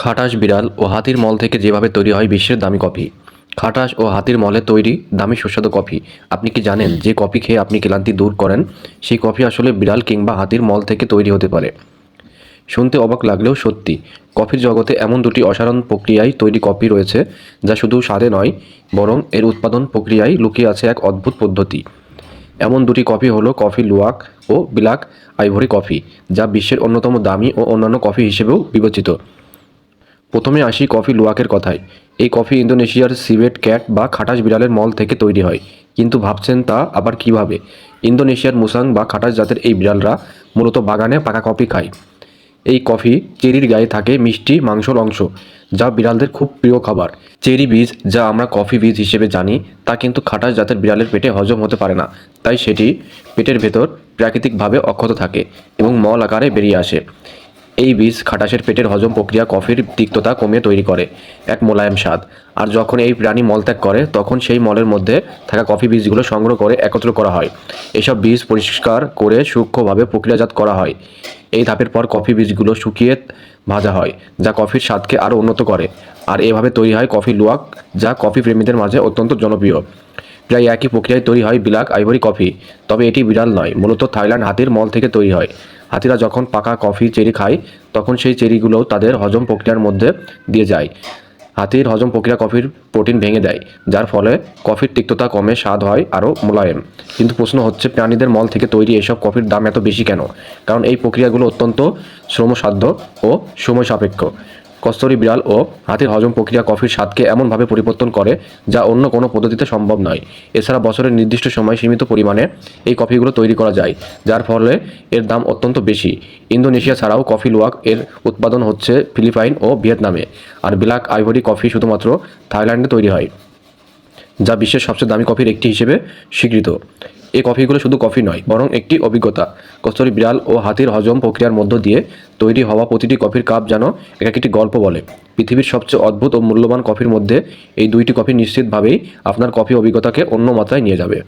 খাটাস বিড়াল ও হাতির মল থেকে যেভাবে তৈরি হয় বিশ্বের দামি কফি। খাটাস ও হাতির মলে তৈরি দামি সুস্বাদু কফি। আপনি কি জানেন যে কফি খেয়ে আপনি ক্লান্তি দূর করেন? সেই কফি আসলে বিড়াল কিংবা হাতির মল থেকে তৈরি হতে পারে। শুনতে অবাক লাগলেও সত্যি, কফির জগতে এমন দুটি অসাধারণ প্রক্রিয়ায় তৈরি কফি রয়েছে, যা শুধু স্বাদে নয়, বরং এর উৎপাদন প্রক্রিয়ায় লুকিয়ে আছে এক অদ্ভুত পদ্ধতি। এমন দুটি কফি হলো কফি লুয়াক ও বিলাক আইভরি কফি, যা বিশ্বের অন্যতম দামি ও অন্যান্য কফি হিসেবেও বিবেচিত। প্রথমে আসি কফি লুয়াকের কথায়। এই কফি ইন্দোনেশিয়ার সিভেট ক্যাট বা খাটাস বিড়ালের মল থেকে তৈরি হয়। কিন্তু ভাবছেন তা আবার কীভাবে? ইন্দোনেশিয়ার মুসাং বা খাটাস জাতের এই বিড়ালরা মূলত বাগানে পাকা কফি খায়। এই কফি চেরির গায়ে থাকে মিষ্টি মাংসর অংশ, যা বিড়ালদের খুব প্রিয় খাবার। চেরি বীজ, যা আমরা কফি বীজ হিসেবে জানি, তা কিন্তু খাটাস জাতের বিড়ালের পেটে হজম হতে পারে না। তাই সেটি পেটের ভেতর প্রাকৃতিকভাবে অক্ষত থাকে এবং মল আকারে বেরিয়ে আসে। এই বীজ খাটাশের পেটের হজম প্রক্রিয়া কফির তিক্ততা কমিয়ে তৈরি করে এক মোলায়েম স্বাদ। আর যখন এই প্রাণী মলত্যাগ করে, তখন সেই মলের মধ্যে থাকা কফি বীজগুলো সংগ্রহ করে একত্র করা হয়। এসব বীজ পরিষ্কার করে সূক্ষ্মভাবে প্রক্রিয়াজাত করা হয়। এই ধাপের পর কফি বীজগুলো শুকিয়ে ভাজা হয়, যা কফির স্বাদকে আরও উন্নত করে। আর এভাবে তৈরি হয় কফি লুয়াক, যা কফি প্রেমীদের মাঝে অত্যন্ত জনপ্রিয়। প্রায় একই প্রক্রিয়ায় তৈরি হয় বিলাক আইভরি কফি, তবে এটি বিড়াল নয়, মূলত থাইল্যান্ড হাতির মল থেকে তৈরি হয়। হাতিরা যখন পাকা কফি চেরি খায়, তখন সেই চেরিগুলোও তাদের হজম প্রক্রিয়ার মধ্যে দিয়ে যায়। হাতির হজম প্রক্রিয়া কফির প্রোটিন ভেঙে দেয়, যার ফলে কফির তিক্ততা কমে, স্বাদ হয় আরও মোলায়েম। কিন্তু প্রশ্ন হচ্ছে, প্রাণীদের মল থেকে তৈরি এসব কফির দাম এত বেশি কেন? কারণ এই প্রক্রিয়াগুলো অত্যন্ত শ্রমসাধ্য ও সময় সাপেক্ষ। কস্তরি বিড়াল ও হাতির হজম প্রক্রিয়া কফির স্বাদকে এমনভাবে পরিবর্তন করে যা অন্য কোনো পদ্ধতিতে সম্ভব নয়। এছাড়া বছরের নির্দিষ্ট সময় সীমিত পরিমাণে এই কফিগুলো তৈরি করা যায়, যার ফলে এর দাম অত্যন্ত বেশি। ইন্দোনেশিয়া ছাড়াও কফি লুয়াক এর উৎপাদন হচ্ছে ফিলিপাইন ও ভিয়েতনামে, আর ব্ল্যাক আইভরি কফি শুধুমাত্র থাইল্যান্ডে তৈরি হয়, যা বিশ্বের সবচেয়ে দামি কফির একটি হিসেবে স্বীকৃত। এই কফিগুলো শুধু কফি নয়, বরং একটি অভিজ্ঞতা। কস্তরি বিড়াল ও হাতির হজম প্রক্রিয়ার মধ্য দিয়ে তৈরি হওয়া প্রতিটি কফির কাপ যেন এক একটি গল্প বলে। পৃথিবীর সবচেয়ে অদ্ভুত ও মূল্যবান কফির মধ্যে এই দুইটি কফি নিশ্চিতভাবেই আপনার কফি অভিজ্ঞতাকে অন্য মাত্রায় নিয়ে যাবে।